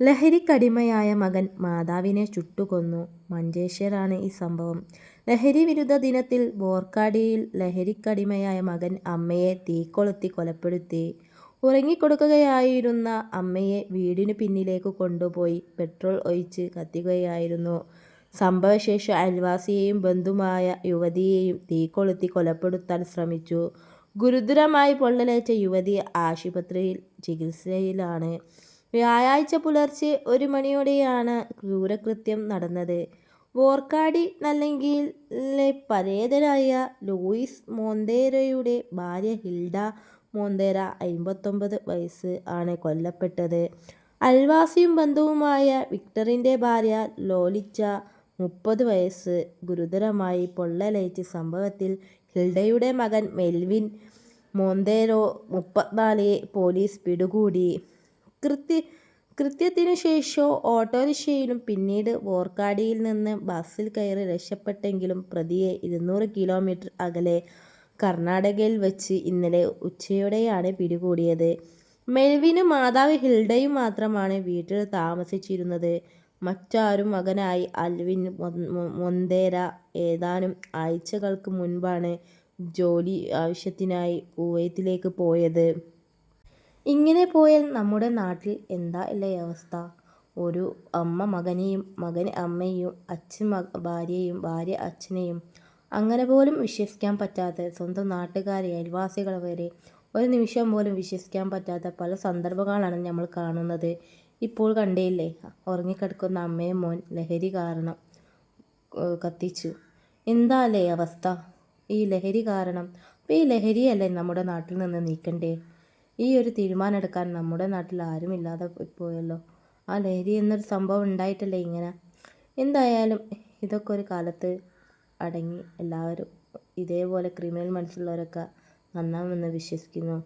ലഹരിക്കടിമയായ മകൻ മാതാവിനെ ചുട്ടുകൊന്നു മഞ്ചേശ്വരാണ് ഈ സംഭവം. ലഹരി വിരുദ്ധ ദിനത്തിൽ ബോർക്കാടിയിൽ ലഹരിക്കടിമയായ മകൻ അമ്മയെ തീക്കൊളുത്തി കൊലപ്പെടുത്തി. ഉറങ്ങിക്കൊടുക്കുകയായിരുന്ന അമ്മയെ വീടിനു പിന്നിലേക്ക് കൊണ്ടുപോയി പെട്രോൾ ഒഴിച്ച് കത്തിക്കുകയായിരുന്നു. സംഭവശേഷം അയൽവാസിയെയും ബന്ധുമായ യുവതിയെയും തീകൊളുത്തി കൊലപ്പെടുത്താൻ ശ്രമിച്ചു. ഗുരുതരമായി പൊള്ളലേറ്റ യുവതി ആശുപത്രിയിൽ ചികിത്സയിലാണ്. വ്യാഴാഴ്ച പുലർച്ചെ ഒരു മണിയോടെയാണ് ക്രൂരകൃത്യം നടന്നത്. വോർക്കാടി നല്ലെങ്കിൽ പരേതനായ ലൂയിസ് മോന്തേരയുടെ ഭാര്യ ഹിൽഡ മോന്തേര (അമ്പത്തൊമ്പത്) വയസ്സ് ആണ് കൊല്ലപ്പെട്ടത്. അയൽവാസിയും ബന്ധുവുമായ വിക്ടറിന്റെ ഭാര്യ ലോലിച്ച (മുപ്പത്) വയസ്സ് ഗുരുതരമായി പൊള്ളലേറ്റ് സംഭവത്തിൽ ഹിൽഡയുടെ മകൻ മെൽവിൻ മോന്തേരോ (മുപ്പത്തിനാല്) പോലീസ് പിടികൂടി. കൃത്യത്തിനുശേഷം ഓട്ടോറിക്ഷയിലും പിന്നീട് വോർക്കാടിയിൽ നിന്ന് ബസ്സിൽ കയറി രക്ഷപ്പെട്ടെങ്കിലും പ്രതിയെ ഇരുന്നൂറ് കിലോമീറ്റർ അകലെ കർണാടകയിൽ വെച്ച് ഇന്നലെ ഉച്ചയോടെയാണ് പിടികൂടിയത്. മെൽവിനും മാതാവ് ഹിൽഡയും മാത്രമാണ് വീട്ടിൽ താമസിച്ചിരുന്നത്. മറ്റാരും മകനായി അൽവിൻ മൊന്തേര ഏതാനും ആഴ്ചകൾക്ക് മുൻപാണ് ജോലി ആവശ്യത്തിനായി കുവൈത്തിലേക്ക് പോയത്. ഇങ്ങനെ പോയാൽ നമ്മുടെ നാട്ടിൽ എന്താ അല്ലേ അവസ്ഥ. ഒരു അമ്മ മകനെയും മകൻ അമ്മയെയും അച്ഛൻ ഭാര്യയെയും ഭാര്യ അച്ഛനെയും അങ്ങനെ പോലും വിശ്വസിക്കാൻ പറ്റാത്ത സ്വന്തം നാട്ടുകാരെ അയൽവാസികൾ വരെ ഒരു നിമിഷം പോലും വിശ്വസിക്കാൻ പറ്റാത്ത പല സന്ദർഭങ്ങളാണ് നമ്മൾ കാണുന്നത്. ഇപ്പോൾ കണ്ടേയില്ലേ ഉറങ്ങിക്കിടക്കുന്ന അമ്മയും മോൻ ലഹരി കാരണം കത്തിച്ചു. എന്താ അല്ലേ അവസ്ഥ. ഈ ലഹരി കാരണം അപ്പോൾ ഈ ലഹരിയല്ലേ നമ്മുടെ നാട്ടിൽ നിന്ന് നീക്കേണ്ടേ. ഈ ഒരു തീരുമാനം എടുക്കാൻ നമ്മുടെ നാട്ടിൽ ആരും ഇല്ലാതെ പോയല്ലോ. ആ ലഹരി എന്നൊരു സംഭവം ഉണ്ടായിട്ടല്ലേ ഇങ്ങനെ. എന്തായാലും ഇതൊക്കെ ഒരു കാലത്ത് അടങ്ങി എല്ലാവരും ഇതേപോലെ ക്രിമിനൽ മനസ്സുള്ളവരൊക്കെ നന്നാവുമെന്ന് വിശ്വസിക്കുന്നു.